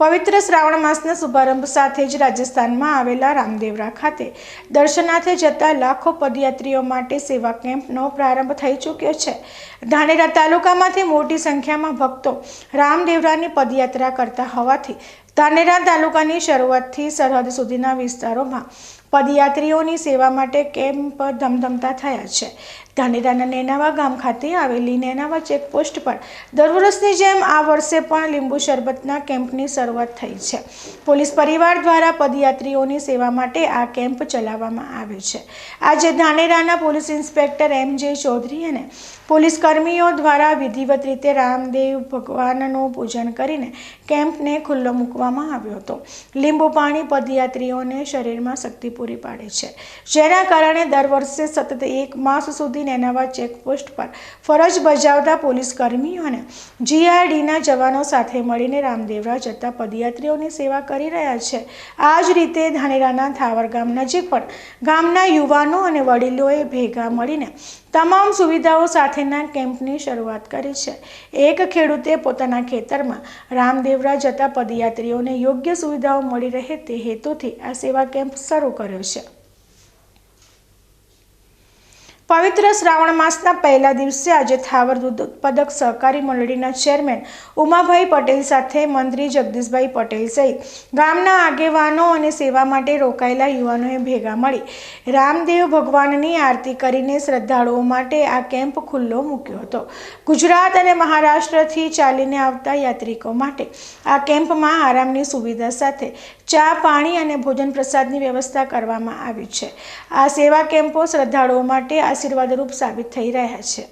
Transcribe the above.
પવિત્ર શ્રાવણ માસના શુભારંભ સાથે જ રાજસ્થાનમાં આવેલા રામદેવરા ખાતે દર્શનાર્થે જતા લાખો પદયાત્રીઓ માટે સેવા કેમ્પનો પ્રારંભ થઈ ચૂક્યો છે. ધાનેરા તાલુકામાંથી મોટી સંખ્યામાં ભક્તો રામદેવરાની પદયાત્રા કરતા હોવાથી ધાનેરા તાલુકાની શરૂઆતથી સરહદ સુધીના વિસ્તારોમાં પદયાત્રીઓની સેવા માટે કેમ્પ ધમધમતા થયા છે. ધાનેરાના નેનાવા ગામ ખાતે આવેલી નેનાવા ચેકપોસ્ટ પર દર વર્ષની જેમ આ વર્ષે પણ લીંબુ શરબતના કેમ્પની શરૂઆત થઈ છે. પોલીસ પરિવાર દ્વારા પદયાત્રીઓની સેવા માટે આ કેમ્પ ચલાવવામાં આવે છે. આજે ધાનેરાના પોલીસ ઇન્સ્પેક્ટર એમ જે ચૌધરી અને પોલીસ કર્મીઓ દ્વારા વિધિવત રીતે રામદેવ ભગવાનનું પૂજન કરીને કેમ્પને ખુલ્લો મૂકવામાં આવ્યો હતો. લીંબુ પાણી પદયાત્રીઓને શરીરમાં શક્તિ પૂરી પાડે છે. જેના કારણે દર વર્ષે સતત એક માસ સુધી નેનાવા ચેકપોસ્ટ પર ફરજ બજાવતા પોલીસ કર્મીઓ અને જીઆરડીના જવાનો સાથે મળીને રામદેવરા જતા પદયાત્રીઓની સેવા કરી રહ્યા છે. આ જ રીતે ધાનેરાના થાવર ગામ નજીક પણ ગામના યુવાનો અને વડીલોએ ભેગા મળીને તમામ સુવિધાઓ સાથેના કેમ્પની શરૂઆત કરી છે. એક ખેડૂતે પોતાના ખેતરમાં રામદેવરા જતા પદયાત્રીઓને યોગ્ય સુવિધાઓ મળી રહે તે હેતુથી આ સેવા કેમ્પ શરૂ કર્યો છે. પવિત્ર શ્રાવણ માસના પહેલા દિવસે આજે થાવર દૂધ ઉત્પાદક સહકારી મંડળીના ચેરમેન ઉમાભાઈ પટેલ સાથે મંત્રી જગદીશભાઈ પટેલ સહિત ગામના આગેવાનો અને સેવા માટે રોકાયેલા યુવાનોએ ભેગા મળી રામદેવ ભગવાનની આરતી કરીને શ્રદ્ધાળુઓ માટે આ કેમ્પ ખુલ્લો મૂક્યો હતો. ગુજરાત અને મહારાષ્ટ્રથી ચાલીને આવતા યાત્રિકો માટે આ કેમ્પમાં આરામની સુવિધા સાથે ચા, પાણી અને ભોજન પ્રસાદની વ્યવસ્થા કરવામાં આવી છે. આ સેવા કેમ્પો શ્રદ્ધાળુઓ માટે આશીર્વાદરૂપ સાબિત થઈ રહ્યા છે.